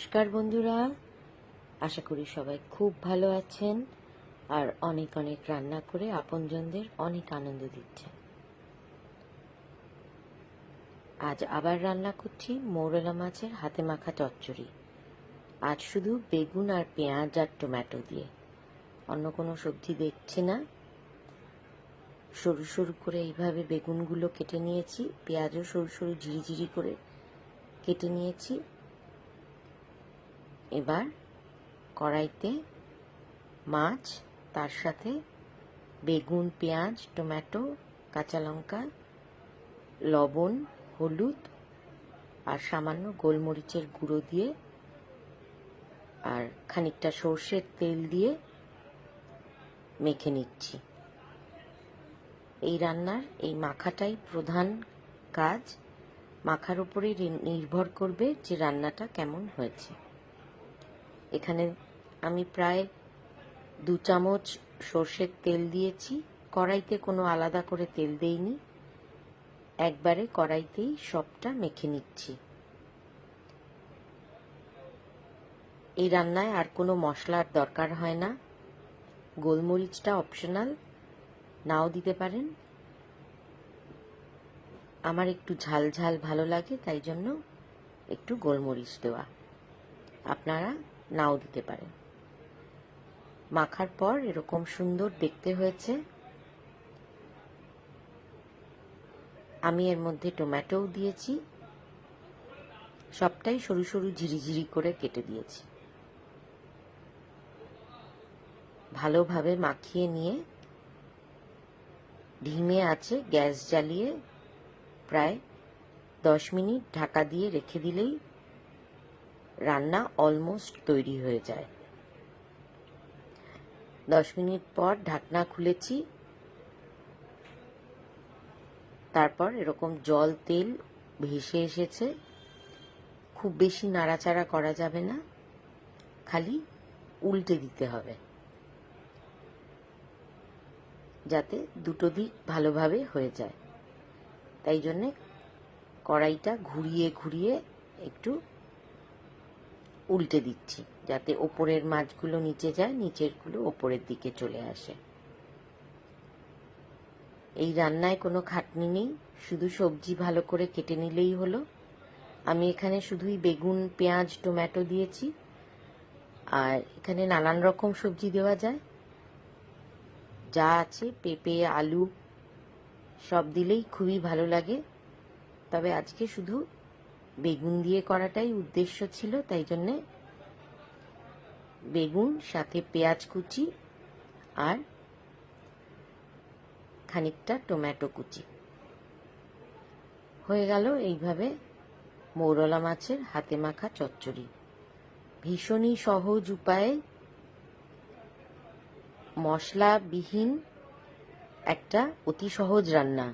নমস্কার বন্ধুরা। আশা করি সবাই খুব ভালো আছেন আর অনেক অনেক রান্না করে আপনজনদের অনেক আনন্দ দিচ্ছেন। আজ আবার রান্না করছি মৌরলা মাছের হাতে মাখা চচ্চড়ি। আজ শুধু বেগুন আর পেঁয়াজ আর টমেটো দিয়ে। অন্য কোনো সবজি দেখছি না। সরু সরু করে এইভাবে বেগুনগুলো কেটে নিয়েছি। পেঁয়াজও সরু সরু ঝিরিঝিরি করে কেটে নিয়েছি। এবার কড়াইতে মাছ, তার সাথে বেগুন, পেঁয়াজ, টমেটো, কাঁচা লঙ্কা, লবণ, হলুদ আর সামান্য গোলমরিচের গুঁড়ো দিয়ে আর খানিকটা সর্ষের তেল দিয়ে মেখে নিচ্ছি। এই রান্নার এই মাখাটাই প্রধান কাজ। মাখার উপরেই নির্ভর করবে যে রান্নাটা কেমন হয়েছে। এখানে আমি প্রায় দু চামচ সর্ষের তেল দিয়েছি। কড়াইতে কোনো আলাদা করে তেল দেইনি। একবারে কড়াইতেই সবটা মেখে নিচ্ছি। এই রান্নায় আর কোনো মশলার দরকার হয় না। গোলমরিচটা অপশনাল নাও দিতে পারেন। আমার একটু ঝাল ঝাল ভালো লাগে, তাই জন্য একটু গোলমরিচ দেওয়া। আপনারা নাও দিতে পারেন মাখার পর এরকম সুন্দর দেখতে হয়েছে। আমি এর মধ্যে টমেটোও দিয়েছি। সবটাই সরু সরু ঝিরিঝিরি করে কেটে দিয়েছি। ভালোভাবে মাখিয়ে নিয়ে ঢিমে আছে গ্যাস জ্বালিয়ে প্রায় দশ মিনিট ঢাকা দিয়ে রেখে দিলেই রান্না অলমোস্ট তৈরি হয়ে যায়। দশ মিনিট পর ঢাকনা খুলেছি। তারপর এরকম জল, তেল ভেসে এসেছে। খুব বেশি নাড়াচাড়া করা যাবে না। খালি উল্টে দিতে হবে। যাতে দুটো দিক ভালোভাবে হয়ে যায়। তাই জন্যে কড়াইটা ঘুরিয়ে ঘুরিয়ে একটু উল্টে দিচ্ছি, যাতে ওপরের মাছগুলো নিচে যায়, নিচেরগুলো ওপরের দিকে চলে আসে। এই রান্নায় কোনো খাটনি নেই, শুধু সবজি ভালো করে কেটে নিলেই হলো। আমি এখানে শুধুই বেগুন, পেঁয়াজ, টমেটো দিয়েছি, আর এখানে নানান রকম সবজি দেওয়া যায়। যা আছে, পেঁপে, আলু, সব দিলেই খুবই ভালো লাগে। তবে আজকে শুধু বেগুন দিয়ে করাটাই উদ্দেশ্য ছিল, তাই জন্যে বেগুন, সাথে পেঁয়াজ কুচি আর খানিকটা টমেটো কুচি। হয়ে গেল এইভাবে মৌরলা মাছের হাতে মাখা চচ্চড়ি। ভীষণই সহজ উপায়ে মশলাবিহীন একটা অতি সহজ রান্না।